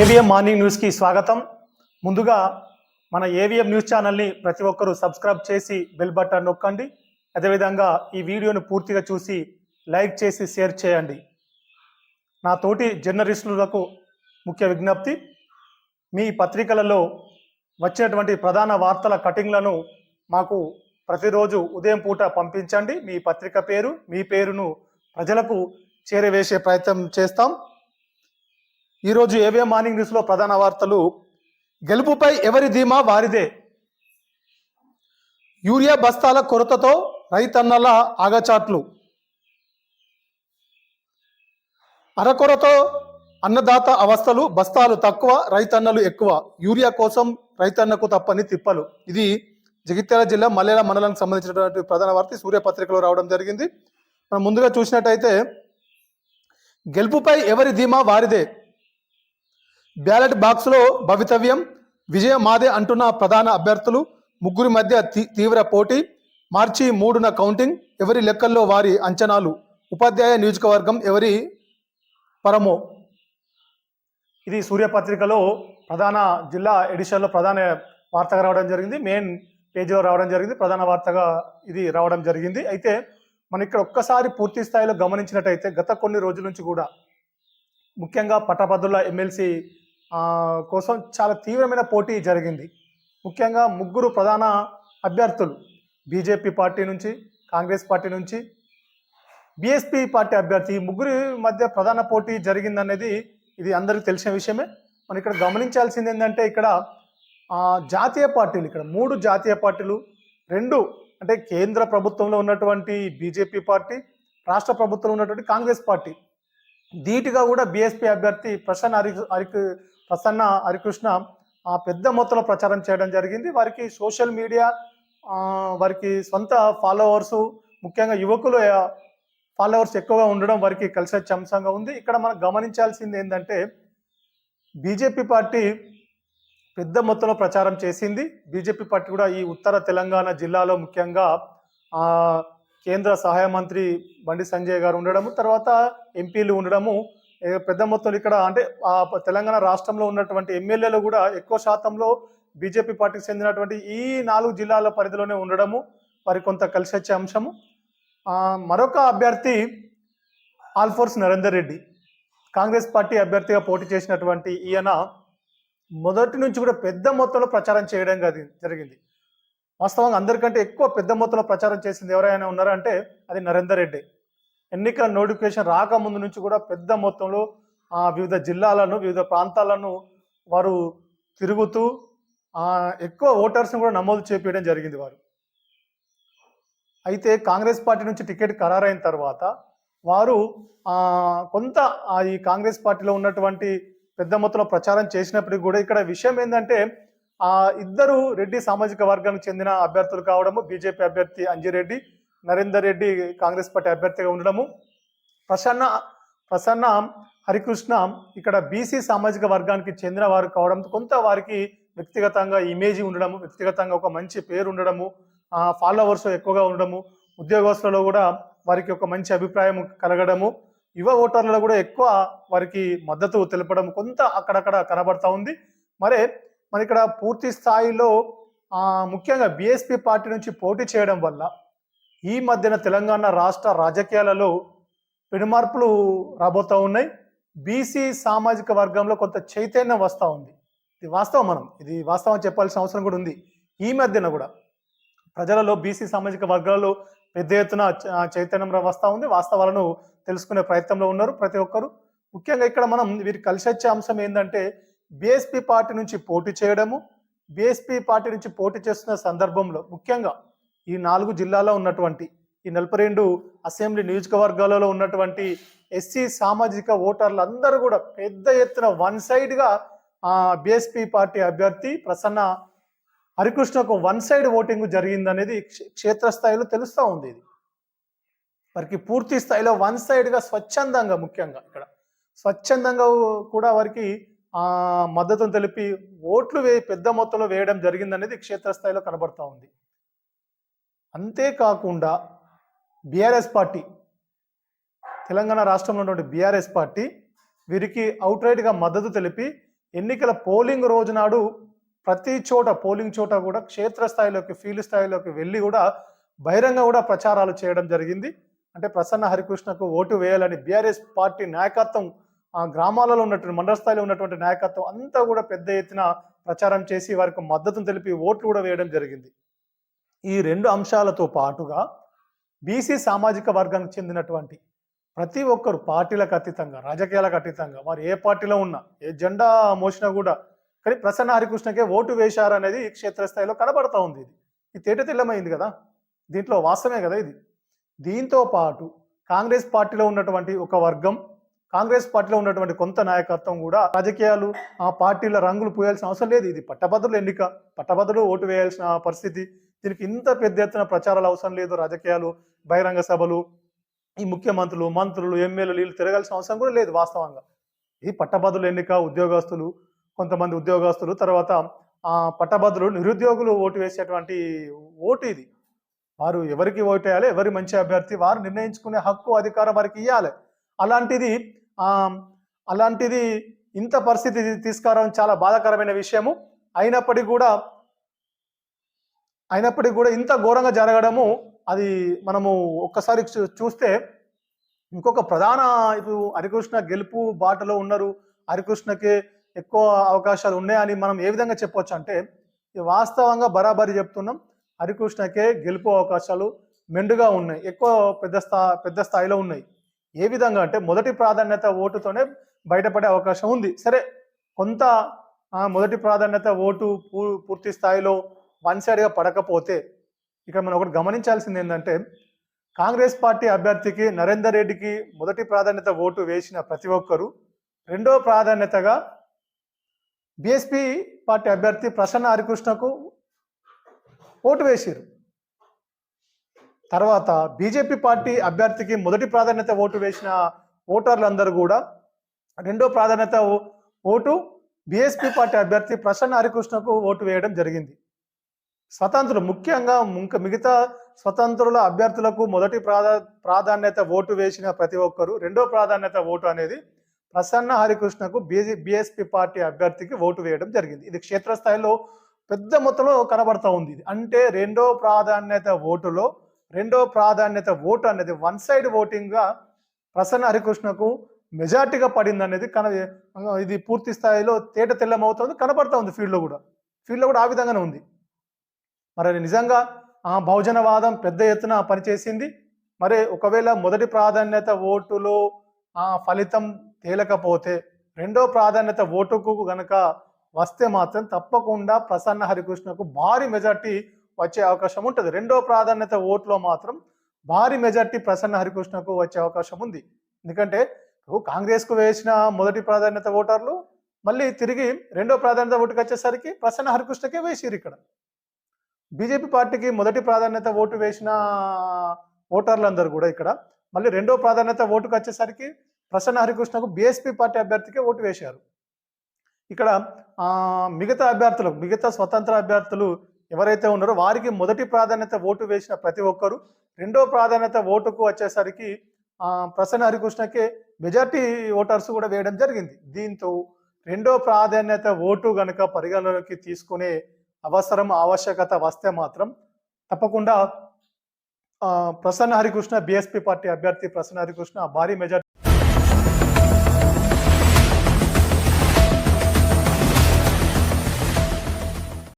AVM morning న్యూస్కి స్వాగతం. ముందుగా మన ఏవిఎం న్యూస్ ఛానల్ని ప్రతి ఒక్కరూ సబ్స్క్రైబ్ చేసి బెల్ బటన్ నొక్కండి. అదేవిధంగా ఈ వీడియోను పూర్తిగా చూసి లైక్ చేసి షేర్ చేయండి. నా తోటి జర్నలిస్టులకు ముఖ్య విజ్ఞప్తి మీ పత్రికలలో వచ్చినటువంటి ప్రధాన వార్తల కటింగ్లను మాకు ప్రతిరోజు ఉదయం పూట పంపించండి. మీ పత్రిక పేరు మీ పేరును ప్రజలకు చేరవేసే ప్రయత్నం చేస్తాం. ఈరోజు ఏవే మార్నింగ్ న్యూస్లో ప్రధాన వార్తలు? గెలుపుపై ఎవరి ధీమా? వారిదే. యూరియా బస్తాల కొరతతో రైతన్నల ఆగచాట్లు. అరకొరతో అన్నదాత అవస్థలు బస్తాలు తక్కువ రైతన్నలు ఎక్కువ. యూరియా కోసం రైతన్నకు తప్పని తిప్పలు. ఇది జగిత్యాల జిల్లా మల్లెల మండలానికి సంబంధించినటువంటి ప్రధాన వార్త. సూర్య పత్రికలో రావడం జరిగింది. మనం ముందుగా చూసినట్టయితే గెలుపుపై ఎవరి ధీమా? వారిదే. బ్యాలెట్ బాక్స్లో భవితవ్యం విజయం మాదే అంటున్న ప్రధాన అభ్యర్థులు ముగ్గురి మధ్య తీ- తీవ్ర పోటీ మార్చి మూడున కౌంటింగ్ ఎవరి లెక్కల్లో వారి అంచనాలు ఉపాధ్యాయ నియోజకవర్గం ఎవరి పరమో? ఇది సూర్యపత్రికలో ప్రధాన జిల్లా ఎడిషన్లో ప్రధాన వార్తగా రావడం జరిగింది. మెయిన్ పేజీలో రావడం జరిగింది. ప్రధాన వార్తగా ఇది రావడం జరిగింది. అయితే మనం ఇక్కడ ఒక్కసారి పూర్తి స్థాయిలో గమనించినట్టయితే గత కొన్ని రోజుల నుంచి కూడా ముఖ్యంగా పట్టభద్రుల ఎమ్మెల్సీ కోసం చాలా తీవ్రమైన పోటీ జరిగింది. ముఖ్యంగా ముగ్గురు ప్రధాన అభ్యర్థులు బీజేపీ పార్టీ నుంచి కాంగ్రెస్ పార్టీ నుంచి బీఎస్పీ పార్టీ అభ్యర్థి ఈ ముగ్గురి మధ్య ప్రధాన పోటీ జరిగిందనేది ఇది అందరికీ తెలిసిన విషయమే. మనం ఇక్కడ గమనించాల్సింది ఏంటంటే ఇక్కడ జాతీయ పార్టీలు ఇక్కడ మూడు జాతీయ పార్టీలు రెండు అంటే కేంద్ర ప్రభుత్వంలో ఉన్నటువంటి బీజేపీ పార్టీ రాష్ట్ర ప్రభుత్వంలో ఉన్నటువంటి కాంగ్రెస్ పార్టీ. ధీటుగా కూడా బీఎస్పీ అభ్యర్థి ప్రసన్న హరి హరికి ప్రసన్న హరికృష్ణ ఆ, పెద్ద మొత్తంలో ప్రచారం చేయడం జరిగింది. వారికి సోషల్ మీడియా వారికి సొంత ఫాలోవర్స్ ముఖ్యంగా యువకులు ఫాలోవర్స్ ఎక్కువగా ఉండడం వారికి కలిసి వచ్చే అంశంగా ఉంది. ఇక్కడ మనం గమనించాల్సింది ఏంటంటే బీజేపీ పార్టీ పెద్ద మొత్తంలో ప్రచారం చేసింది. బీజేపీ పార్టీ కూడా ఈ ఉత్తర తెలంగాణ జిల్లాలో ముఖ్యంగా కేంద్ర సహాయ మంత్రి బండి సంజయ్ గారు ఉండడము తర్వాత ఎంపీలు ఉండడము పెద్ద మొత్తంలో ఇక్కడ అంటే ఆ తెలంగాణ రాష్ట్రంలో ఉన్నటువంటి ఎమ్మెల్యేలు కూడా ఎక్కువ శాతంలో బీజేపీ పార్టీకి చెందినటువంటి ఈ నాలుగు జిల్లాల పరిధిలోనే ఉండడము వారి కొంత కలిసి వచ్చే అంశము. మరొక అభ్యర్థి ఆల్ఫోర్స్ నరేందర్ రెడ్డి. కాంగ్రెస్ పార్టీ అభ్యర్థిగా పోటీ చేసినటువంటి ఈయన మొదటి నుంచి కూడా పెద్ద మొత్తంలో ప్రచారం చేయడం అది జరిగింది. వాస్తవంగా అందరికంటే ఎక్కువ పెద్ద మొత్తంలో ప్రచారం చేసింది ఎవరైనా ఉన్నారంటే అది నరేందర్ రెడ్డి. ఎన్నికల నోటిఫికేషన్ రాకముందు నుంచి కూడా పెద్ద మొత్తంలో ఆ, వివిధ జిల్లాలను వివిధ ప్రాంతాలను వారు తిరుగుతూ ఎక్కువ ఓటర్స్ని కూడా నమోదు చేపించడం జరిగింది వారు. అయితే కాంగ్రెస్ పార్టీ నుంచి టికెట్ ఖరారైన తర్వాత వారు కొంత ఈ కాంగ్రెస్ పార్టీలో ఉన్నటువంటి పెద్ద మొత్తంలో ప్రచారం చేసినప్పటికీ కూడా ఇక్కడ విషయం ఏంటంటే ఇద్దరు రెడ్డి సామాజిక వర్గానికి చెందిన అభ్యర్థులు కావడము బీజేపీ అభ్యర్థి అంజిరెడ్డి నరేందర్ రెడ్డి కాంగ్రెస్ పార్టీ అభ్యర్థిగా ఉండడము. ప్రసన్న ప్రసన్న హరికృష్ణ ఇక్కడ బీసీ సామాజిక వర్గానికి చెందిన వారు కావడంతో కొంత వారికి వ్యక్తిగతంగా ఇమేజ్ ఉండడము వ్యక్తిగతంగా ఒక మంచి పేరు ఉండడము ఫాలోవర్స్ ఎక్కువగా ఉండడము ఉద్యోగస్తులలో కూడా వారికి ఒక మంచి అభిప్రాయం కలగడము యువ ఓటర్లలో కూడా ఎక్కువ వారికి మద్దతు తెలపడం కొంత అక్కడక్కడ కనబడతా ఉంది. మరే మరి ఇక్కడ పూర్తి స్థాయిలో ముఖ్యంగా బీఎస్పీ పార్టీ నుంచి పోటీ చేయడం వల్ల ఈ మధ్యన తెలంగాణ రాష్ట్ర రాజకీయాలలో పెనుమార్పులు రాబోతూ ఉన్నాయి. బీసీ సామాజిక వర్గంలో కొంత చైతన్యం వస్తూ ఉంది. ఇది వాస్తవం మనం. ఇది వాస్తవం చెప్పాల్సిన అవసరం కూడా ఉంది. ఈ మధ్యన కూడా ప్రజలలో బీసీ సామాజిక వర్గాల్లో పెద్ద ఎత్తున చైతన్యం వస్తూ ఉంది. వాస్తవాలను తెలుసుకునే ప్రయత్నంలో ఉన్నారు ప్రతి ఒక్కరు. ముఖ్యంగా ఇక్కడ మనం వీరికి కలిసి వచ్చే అంశం ఏంటంటే బీఎస్పీ పార్టీ నుంచి పోటీ చేయడము బీఎస్పీ పార్టీ నుంచి పోటీ చేస్తున్న సందర్భంలో ముఖ్యంగా ఈ నాలుగు జిల్లాలో ఉన్నటువంటి ఈ నలభై రెండు అసెంబ్లీ నియోజకవర్గాలలో ఉన్నటువంటి ఎస్సీ సామాజిక ఓటర్లు అందరూ కూడా పెద్ద ఎత్తున వన్ సైడ్గా బీఎస్పీ పార్టీ అభ్యర్థి ప్రసన్న హరికృష్ణకు వన్ సైడ్ ఓటింగ్ జరిగిందనేది క్షేత్రస్థాయిలో తెలుస్తూ ఉంది ఇది. వారికి పూర్తి స్థాయిలో వన్ సైడ్గా స్వచ్ఛందంగా ముఖ్యంగా ఇక్కడ. స్వచ్ఛందంగా కూడా వారికి మద్దతును తెలిపి ఓట్లు వే పెద్ద మొత్తంలో వేయడం జరిగిందనేది క్షేత్రస్థాయిలో కనబడుతూ ఉంది. అంతేకాకుండా బీఆర్ఎస్ పార్టీ తెలంగాణ రాష్ట్రంలో ఉన్నటువంటి బీఆర్ఎస్ పార్టీ వీరికి అవుట్ రైట్గా మద్దతు తెలిపి ఎన్నికల పోలింగ్ రోజు నాడు ప్రతి చోట పోలింగ్ చోట కూడా క్షేత్రస్థాయిలోకి ఫీల్డ్ స్థాయిలోకి వెళ్ళి కూడా బహిరంగ కూడా ప్రచారాలు చేయడం జరిగింది. అంటే ప్రసన్న హరికృష్ణకు ఓటు వేయాలని బీఆర్ఎస్ పార్టీ నాయకత్వం ఆ గ్రామాలలో ఉన్నటువంటి మండల స్థాయిలో ఉన్నటువంటి నాయకత్వం అంతా కూడా పెద్ద ఎత్తున ప్రచారం చేసి వారికి మద్దతును తెలిపి ఓట్లు కూడా వేయడం జరిగింది. ఈ రెండు అంశాలతో పాటుగా బీసీ సామాజిక వర్గానికి చెందినటువంటి ప్రతి ఒక్కరు పార్టీలకు అతీతంగా రాజకీయాలకు అతీతంగా వారు ఏ పార్టీలో ఉన్నా ఏ జెండా మోసినా కూడా కానీ ప్రసన్న హరికృష్ణకే ఓటు వేశారు అనేది క్షేత్రస్థాయిలో కనబడతా ఉంది ఇది. ఇది తేట తెల్లమైంది కదా? దీంట్లో వాస్తవమే కదా ఇది? దీంతో పాటు కాంగ్రెస్ పార్టీలో ఉన్నటువంటి ఒక వర్గం కాంగ్రెస్ పార్టీలో ఉన్నటువంటి కొంత నాయకత్వం కూడా రాజకీయాలు ఆ పార్టీల రంగులు పోయాల్సిన అవసరం లేదు. ఇది పట్టభద్రుల ఎన్నిక పట్టభద్రులు ఓటు వేయాల్సిన పరిస్థితి దీనికి ఇంత పెద్ద ఎత్తున ప్రచారాలు అవసరం లేదు. రాజకీయాలు బహిరంగ సభలు ఈ ముఖ్యమంత్రులు మంత్రులు ఎమ్మెల్యేలు వీళ్ళు తిరగాల్సిన అవసరం కూడా లేదు వాస్తవంగా. ఈ పట్టభద్రుల ఎన్నిక ఉద్యోగస్తులు కొంతమంది ఉద్యోగస్తులు తర్వాత ఆ పట్టభద్రులు నిరుద్యోగులు ఓటు వేసేటువంటి ఓటు ఇది. వారు ఎవరికి ఓటు వేయాలి ఎవరి మంచి అభ్యర్థి వారు నిర్ణయించుకునే హక్కు అధికారం వారికి ఇవ్వాలి అలాంటిది అలాంటిది ఇంత పరిస్థితి తీసుకురావడం చాలా బాధాకరమైన విషయము. అయినప్పటికీ కూడా అయినప్పటికీ కూడా ఇంత ఘోరంగా జరగడము అది మనము ఒక్కసారి చూ- చూస్తే ఇంకొక ప్రధాన ఇప్పుడు హరికృష్ణ గెలుపు బాటలో ఉన్నారు. హరికృష్ణకి ఎక్కువ అవకాశాలు ఉన్నాయని మనం ఏ విధంగా చెప్పొచ్చు అంటే వాస్తవంగా బరాబరి చెప్తున్నాం హరికృష్ణకే గెలుపు అవకాశాలు మెండుగా ఉన్నాయి. ఎక్కువ పెద్ద స్థా పెద్ద స్థాయిలో ఉన్నాయి. ఏ విధంగా అంటే మొదటి ప్రాధాన్యత ఓటుతోనే బయటపడే అవకాశం ఉంది. సరే కొంత మొదటి ప్రాధాన్యత ఓటు పూ- పూర్తి స్థాయిలో వన్ సైడ్గా పడకపోతే ఇక్కడ మనం ఒకటి గమనించాల్సింది ఏంటంటే కాంగ్రెస్ పార్టీ అభ్యర్థికి నరేందర్ రెడ్డికి మొదటి ప్రాధాన్యత ఓటు వేసిన ప్రతి ఒక్కరూ రెండో ప్రాధాన్యతగా బీఎస్పీ పార్టీ అభ్యర్థి ప్రసన్న హరికృష్ణకు ఓటు వేశారు తర్వాత బీజేపీ పార్టీ అభ్యర్థికి మొదటి ప్రాధాన్యత ఓటు వేసిన ఓటర్లందరూ కూడా రెండో ప్రాధాన్యత ఓ- ఓటు బిఎస్పి పార్టీ అభ్యర్థి ప్రసన్న హరికృష్ణకు ఓటు వేయడం జరిగింది. స్వతంత్రులు ముఖ్యంగా ఇంకా మిగతా స్వతంత్రుల అభ్యర్థులకు మొదటి ప్రాధా ప్రాధాన్యత ఓటు వేసిన ప్రతి ఒక్కరు రెండో ప్రాధాన్యత ఓటు అనేది ప్రసన్న హరికృష్ణకు బీజే బీఎస్పీ పార్టీ అభ్యర్థికి ఓటు వేయడం జరిగింది. ఇది క్షేత్రస్థాయిలో పెద్ద మొత్తంలో కనబడతా ఉంది అంటే రెండో ప్రాధాన్యత ఓటులో రెండో ప్రాధాన్యత ఓటు అనేది వన్ సైడ్ ఓటింగ్గా ప్రసన్న హరికృష్ణకు మెజార్టీగా పడింది అనేది కన ఇది పూర్తి స్థాయిలో తేట తెల్లమవుతుంది కనబడతా ఉంది ఫీల్డ్లో కూడా. ఫీల్డ్లో కూడా ఆ విధంగానే ఉంది. మరి నిజంగా ఆ బహుజనవాదం పెద్ద ఎత్తున పనిచేసింది. మరి ఒకవేళ మొదటి ప్రాధాన్యత ఓటులో ఆ ఫలితం తేలకపోతే రెండో ప్రాధాన్యత ఓటుకు గనక వస్తే మాత్రం తప్పకుండా ప్రసన్న హరికృష్ణకు భారీ మెజార్టీ వచ్చే అవకాశం ఉంటుంది. రెండో ప్రాధాన్యత ఓట్లో మాత్రం భారీ మెజార్టీ ప్రసన్న హరికృష్ణకు వచ్చే అవకాశం ఉంది. ఎందుకంటే కాంగ్రెస్కు వేసిన మొదటి ప్రాధాన్యత ఓటర్లు మళ్ళీ తిరిగి రెండో ప్రాధాన్యత ఓటుకు వచ్చేసరికి ప్రసన్న హరికృష్ణకే వేసిరు ఇక్కడ. బీజేపీ పార్టీకి మొదటి ప్రాధాన్యత ఓటు వేసిన ఓటర్లందరూ కూడా ఇక్కడ. మళ్ళీ రెండో ప్రాధాన్యత ఓటుకు వచ్చేసరికి ప్రసన్న హరికృష్ణకు బీఎస్పీ పార్టీ అభ్యర్థికి ఓటు వేశారు. ఇక్కడ మిగతా అభ్యర్థులు మిగతా స్వతంత్ర అభ్యర్థులు ఎవరైతే ఉన్నారో వారికి మొదటి ప్రాధాన్యత ఓటు వేసిన ప్రతి ఒక్కరు రెండో ప్రాధాన్యత ఓటుకు వచ్చేసరికి ప్రసన్న హరికృష్ణకే మెజార్టీ ఓటర్స్ కూడా వేయడం జరిగింది. దీంతో రెండో ప్రాధాన్యత ఓటు గనక పరిగణలోకి తీసుకునే అవసరం ఆవశ్యకత వస్తే మాత్రం తప్పకుండా ఆ, ప్రసన్న హరికృష్ణ బీఎస్పీ పార్టీ అభ్యర్థి ప్రసన్న హరికృష్ణ భారీ మెజార్టీ